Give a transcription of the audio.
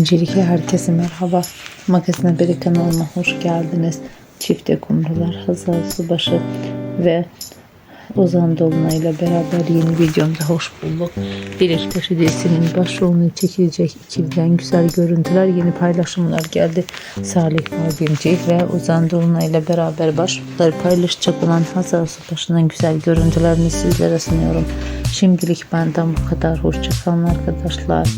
Öncelikle herkese merhaba. Magazin Haberi kanalıma hoş geldiniz. Çifte kumrular Hazal Subaşı ve Ozan Dolunay ile beraber yeni videomda hoş bulduk. Birlikte dizisinin başrolünü çekilecek ikiliden güzel görüntüler, yeni paylaşımlar geldi. Salih Mardinci ve Ozan Dolunay ile beraber başrolleri paylaşacak olan Hazal Subaşı'nın güzel görüntülerini sizlere sunuyorum. Şimdilik benden bu kadar. Hoşçakalın arkadaşlar.